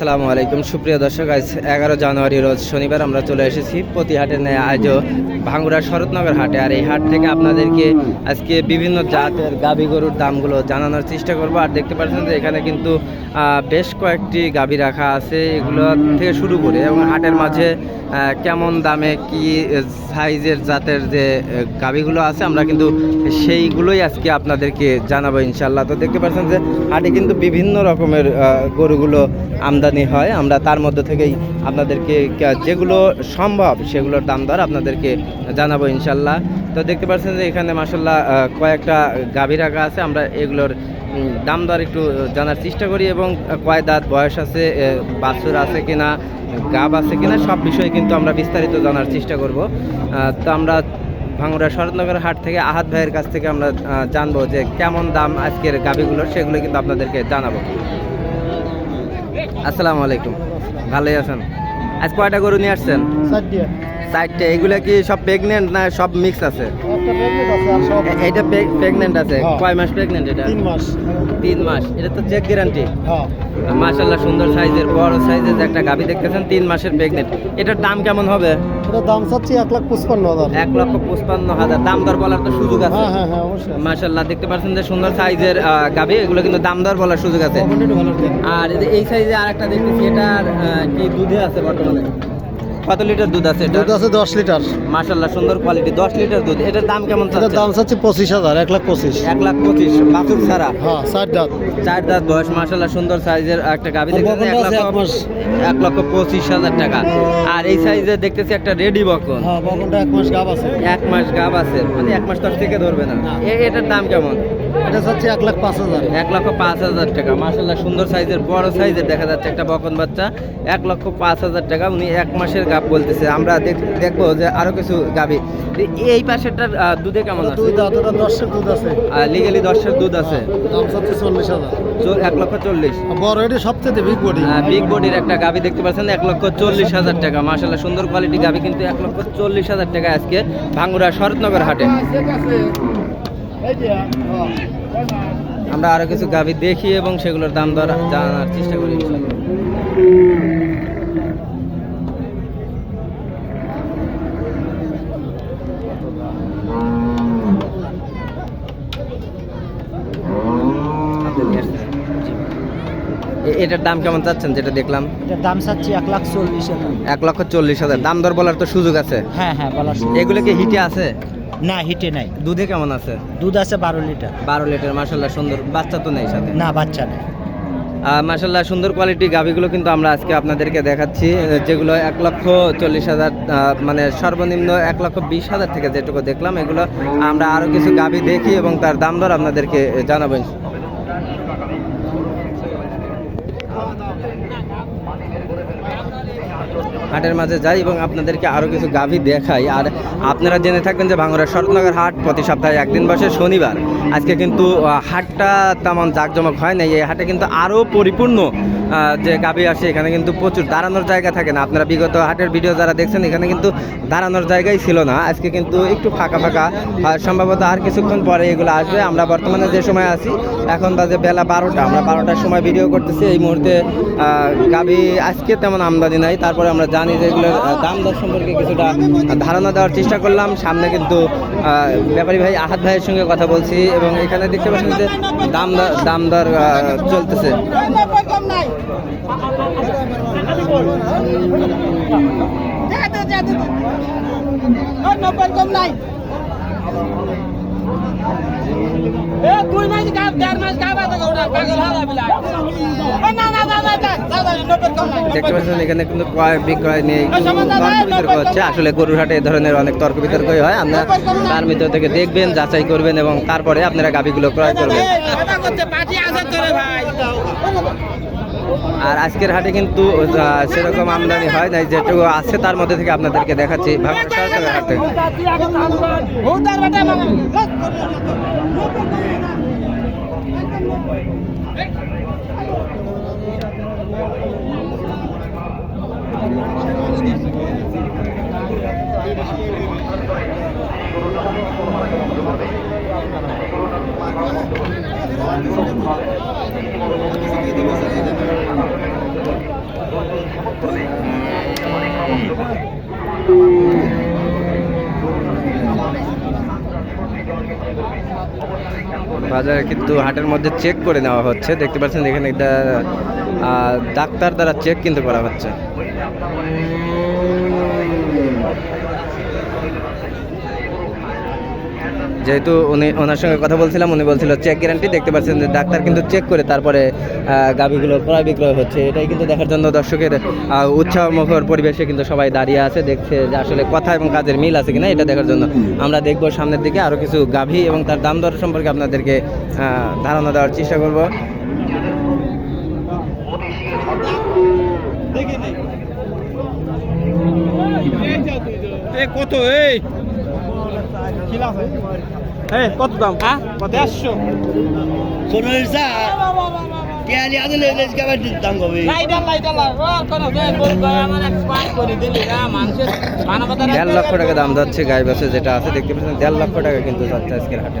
আসসালামু আলাইকুম। সুপ্রিয় দর্শক, আজ এগারো জানুয়ারি, রোজ শনিবার আমরা চলে এসেছি প্রতিহাটের ন্যায় আজও ভাঙ্গুড়া শরৎনগর হাটে। আর এই হাট থেকে আপনাদেরকে আজকে বিভিন্ন জাতের গাভী গরুর দামগুলো জানানোর চেষ্টা করব। আর দেখতে পাচ্ছেন যে এখানে কিন্তু বেশ কয়েকটি গাভী রাখা আছে এগুলো থেকে শুরু করে এবং হাটের মাঝে কেমন দামে কি সাইজের জাতের যে গাভীগুলো আছে আমরা কিন্তু সেইগুলোই আজকে আপনাদেরকে জানাব ইনশাল্লাহ তো দেখতে পাচ্ছেন যে হাটে কিন্তু বিভিন্ন রকমের গরুগুলো আমদানি হয়, আমরা তার মধ্যে থেকেই আপনাদেরকে যেগুলো সম্ভব সেগুলোর দাম দর আপনাদেরকে জানাব ইনশাল্লাহ। তো দেখতে পাচ্ছেন যে এখানে মাসাল্লাহ কয়েকটা গাভী রাখা আছে, আমরা এগুলোর দাম দর একটু জানার চেষ্টা করি এবং কয় দাঁত বয়স আছে বাছুর আছে কিনা, গাব আছে কিনা, সব বিষয়ে কিন্তু আমরা বিস্তারিত জানার চেষ্টা করব। তো আমরা ভাঙড়া শরৎনগর হাট থেকে আহাত ভাইয়ের কাছ থেকে আমরা জানব যে কেমন দাম আজকের গাভীগুলোর, সেগুলো কিন্তু আপনাদেরকে জানাব। আসসালামু আলাইকুম। ভালোই আছেন? আজ কয়টা গরু নিয়ে আসছেন? চারটে। এগুলো কি সব প্রেগনেন্ট না সব মিক্স আছে? এটা আছে প্রেগনেন্ট আছে। হ্যাঁ। কয় মাস প্রেগনেন্ট এটা? তিন মাস। তিন মাস এটা তো চেক গ্যারান্টি মাশাল্লাহ সুন্দর সাইজের বড় সাইজের একটা গাভী দেখতেছেন তিন মাসের প্রেগনেন্ট এটার দাম কেমন হবে? এটা দাম চাচ্ছি এক লাখ পঁচপান্ন হাজার। এক লক্ষ পঁচপান্ন হাজার। দাম দর বলার তো সুযোগ আছে। হ্যাঁ হ্যাঁ হ্যাঁ অবশ্যই মাশাল্লাহ দেখতে পাচ্ছেন যে সুন্দর সাইজের গাভী এগুলো কিন্তু দাম দর বলার সুযোগ আছে। আর এই সাইজে আর একটা দেখতেছি এটার কি দুধে আছে বর্তমানে? কত লিটার দুধ আছে এটা দুধ আছে দশ লিটার। মাশাল্লাহ সুন্দর কোয়ালিটি দশ লিটার দুধ। এটার দাম কেমন এটার দাম চাচ্ছি পঁচিশ হাজার এক লাখ পঁচিশ। এক লাখ পঁচিশ বাছুর ছাড়া? হ্যাঁ ষাট দাঁত। চার দাঁত বয়স মাশাল্লাহ সুন্দর সাইজের একটা গাভী দেখতেছি এক লক্ষ এক মাস। লক্ষ পঁচিশ হাজার টাকা। আর এই সাইজে দেখতেছি একটা রেডি বকন। হ্যাঁ বকনটা এক মাস গাব আছে। এক মাস গাব আছে। মানে এক মাস তোর থেকে ধরবে না। এটার দাম কেমন? এটা চাচ্ছি এক লাখ পাঁচ হাজার। এক লক্ষ পাঁচ হাজার টাকা। মাসাল্লাহ সুন্দর সাইজের বড় সাইজের দেখা যাচ্ছে একটা বকন বাচ্চা। এক লক্ষ পাঁচ হাজার টাকা। উনি এক মাসের গাব বলতেছে। আমরা দেখ- দেখব যে আরও কিছু গাবি। এই পাশেরটার দুধে কেমন আছে? দুই দাঁত ওটা দশের দুধ আছে। লিগেলি দশের দুধ আছে। দাম চল্লিশ হাজার। এক লক্ষ চল্লিশ। বড় এটি সবচেয়ে বিগ বডি বিগ বডির একটা গাবি দেখতে পাচ্ছেন এক লক্ষ চল্লিশ হাজার টাকা। মাসাল্লাহ সুন্দর কোয়ালিটি গাবি কিন্তু এক লক্ষ চল্লিশ হাজার টাকা আজকে ভাঙ্গুরা শরৎনগর হাটে। আমরা আরও কিছু গাভি দেখি এবং সেগুলোর দাম দর জানার চেষ্টা করি ইনশাআল্লাহ। আপনি নিয়ে আসছেন? জি। এ- এটার দাম কেমন চাচ্ছেন যেটা দেখলাম? এটার দাম চাচ্ছি এক লাখ চল্লিশ হাজার। এক লক্ষ চল্লিশ হাজার। দাম দর বলার তো সুযোগ আছে। হ্যাঁ হ্যাঁ বলা এগুলো কি হিটে আছে? না হিটে নাই। দুধে কেমন আছে? দুধ আছে বারো লিটার। বারো লিটার মাসাল্লাহ সুন্দর। বাচ্চা তো নেই সাথে। না বাচ্চা নেই। মাসাল্লাহ সুন্দর কোয়ালিটি গাভিগুলো কিন্তু আমরা আজকে আপনাদেরকে দেখাচ্ছি যেগুলো এক লক্ষ চল্লিশ হাজার মানে সর্বনিম্ন এক লক্ষ বিশ হাজার থেকে যেটুকু দেখলাম এগুলো আমরা আরও কিছু গাভি দেখি এবং তার দাম দর আপনাদেরকে জানাবেন হাটের মাঝে যাই এবং আপনাদেরকে আরও কিছু গাভী দেখাই। আর আপনারা জেনে থাকবেন যে ভাঙড়া শরৎনগর হাট প্রতি সপ্তাহে একদিন বসে শনিবার। আজকে কিন্তু হাটটা তেমন জাঁকজমক হয় না এই হাটে কিন্তু আরও পরিপূর্ণ যে গাভি আসে, এখানে কিন্তু প্রচুর দাঁড়ানোর জায়গা থাকে না। আপনারা বিগত হাটের ভিডিও যারা দেখছেন, এখানে কিন্তু দাঁড়ানোর জায়গাই ছিল না। আজকে কিন্তু একটু ফাঁকা ফাঁকা সম্ভবত আর কিছুক্ষণ পরে এগুলো আসবে। আমরা বর্তমানে যে সময় আছি, এখন বাজে বেলা বারোটা। আমরা বারোটার সময় ভিডিও করতেছি। এই মুহূর্তে গাভি আজকে তেমন আমদানি নাই। তারপরে আমরা জানি যে এগুলোর দাম দর সম্পর্কে কিছুটা ধারণা দেওয়ার চেষ্টা করলাম। সামনে কিন্তু ব্যাপারী ভাই, আহাত ভাইয়ের সঙ্গে কথা বলছি। এবং এখানে দেখতে পাচ্ছেন যে দাম দাম দর দাম দর আহ, চলতেছে দুই মাস গাব দেড় মাস গাব আছে ওটা পাগল হারা বিলাই না না না না না নব্বই কম নাই দেখতে পাচ্ছেন এখানে কিন্তু ক্রয় বিক্রয় নিয়ে তর্ক বিতর্ক হচ্ছে। আসলে গরুর হাটে ধরনের অনেক তর্ক বিতর্কই হয়। আপনারা তার ভিতর থেকে দেখবেন যাচাই করবেন এবং তারপরে আপনারা গাভিগুলো ক্রয় করবেন। আর আজকের হাটে কিন্তু সেরকম আমদানি হয় নাই, যেটুকু আছে তার মধ্যে থেকে আপনাদেরকে দেখাচ্ছি হাটে Thank you. বাজারে কিন্তু হাটের মধ্যে চেক করে নেওয়া হচ্ছে। দেখতে পাচ্ছেন এখানে একটা ডাক্তার দ্বারা চেক কিন্তু করা হচ্ছে। যেহেতু উনি, ওনার সঙ্গে কথা বলছিলাম, উনি বলছিল চেক গ্যারান্টি দেখতে পাচ্ছেন যে ডাক্তার কিন্তু চেক করে তারপরে গাভীগুলো ক্রয় বিক্রয় হচ্ছে। এটাই কিন্তু দেখার জন্য দর্শকের উৎসাহমুখর পরিবেশে কিন্তু সবাই দাঁড়িয়ে আছে, দেখছে যে আসলে কথা এবং কাজের মিল আছে কিনা, এটা দেখার জন্য। আমরা দেখব সামনের দিকে আরও কিছু গাভী এবং তার দাম দর সম্পর্কে আপনাদেরকে ধারণা দেওয়ার চেষ্টা করব। কত, এই? এই কত দাম? হ্যাঁ? দেড়শো। লেজ কাবার লাইটার লাইটার দেড় লক্ষ টাকা দাম যাচ্ছে গাই বাসে যেটা আছে দেখতে পাচ্ছেন দেড় লক্ষ টাকা কিন্তু যাচ্ছে আজকের হাটে।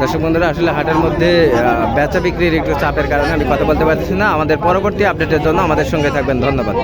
দর্শক বন্ধুরা, আসলে হাটের মধ্যে বেচা বিক্রির একটু চাপের কারণে আমি কথা বলতে পারছি না। আমাদের পরবর্তী আপডেটের জন্য আমাদের সঙ্গে থাকবেন। ধন্যবাদ।